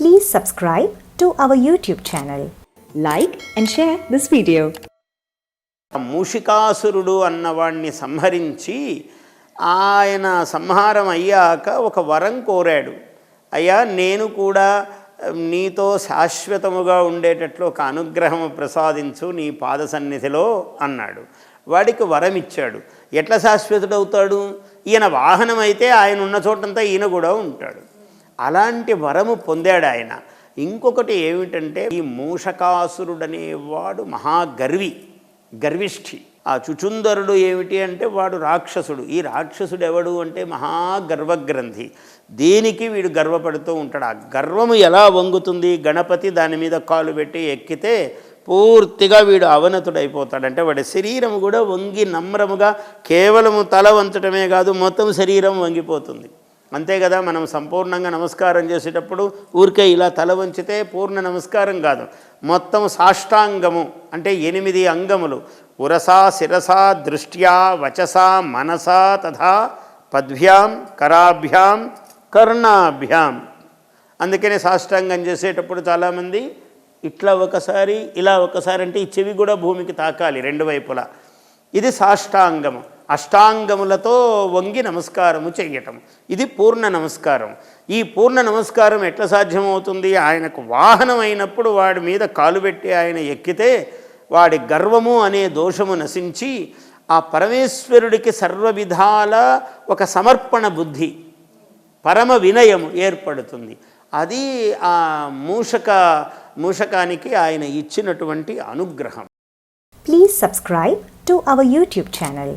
Please subscribe to our YouTube channel. Like and share this video. మూషికాసురుడు అన్నవాణ్ణి సంహరించి ఆయన సంహారం అయ్యాక ఒక వరం కోరాడు. అయ్యా నేను కూడా నీతో శాశ్వతముగా ఉండేటట్లు ఒక అనుగ్రహం ప్రసాదించు నీ పాద సన్నిధిలో అన్నాడు. వాడికి వరం ఇచ్చాడు. ఎట్లా శాశ్వతుడవుతాడు? ఈయన వాహనం అయితే ఆయన ఉన్న చోటంతా ఈయన కూడా ఉంటాడు. అలాంటి వరము పొందాడు ఆయన. ఇంకొకటి ఏమిటంటే ఈ మూషకాసురుడనేవాడు మహాగర్వి గర్విష్ఠి. ఆ చుచుందరుడు ఏమిటి అంటే వాడు రాక్షసుడు. ఈ రాక్షసుడు ఎవడు అంటే మహాగర్వగ్రంథి. దేనికి వీడు గర్వపడుతూ ఉంటాడు? ఆ గర్వము ఎలా వంగుతుంది? గణపతి దాని మీద కాలు పెట్టి ఎక్కితే పూర్తిగా వీడు అవనతుడైపోతాడు. అంటే వాడి శరీరం కూడా వంగి నమ్రముగా కేవలము తల వంచటమే కాదు మొత్తం శరీరం వంగిపోతుంది. అంతే కదా మనం సంపూర్ణంగా నమస్కారం చేసేటప్పుడు ఊరికే ఇలా తల వంచితే పూర్ణ నమస్కారం కాదు. మొత్తం సాష్టాంగము అంటే ఎనిమిది అంగములు. ఉరసా శిరసా దృష్ట్యా వచసా మనసా తథా పద్భ్యాం కరాభ్యాం కర్ణాభ్యాం. అందుకనే సాష్టాంగం చేసేటప్పుడు చాలామంది ఇట్లా ఒకసారి ఇలా ఒకసారి అంటే ఈ చెవి కూడా భూమికి తాకాలి రెండు వైపులా. ఇది సాష్టాంగము. అష్టాంగములతో వంగి నమస్కారము చెయ్యటం. ఇది పూర్ణ నమస్కారం. ఈ పూర్ణ నమస్కారం ఎట్లా సాధ్యమవుతుంది? ఆయనకు వాహనం అయినప్పుడు వాడి మీద కాలు పెట్టి ఆయన ఎక్కితే వాడి గర్వము అనే దోషము నశించి ఆ పరమేశ్వరుడికి సర్వ విధాల ఒక సమర్పణ బుద్ధి పరమ వినయము ఏర్పడుతుంది. అది ఆ మూషక మూషకానికి ఆయన ఇచ్చినటువంటి అనుగ్రహం. Please subscribe to our YouTube channel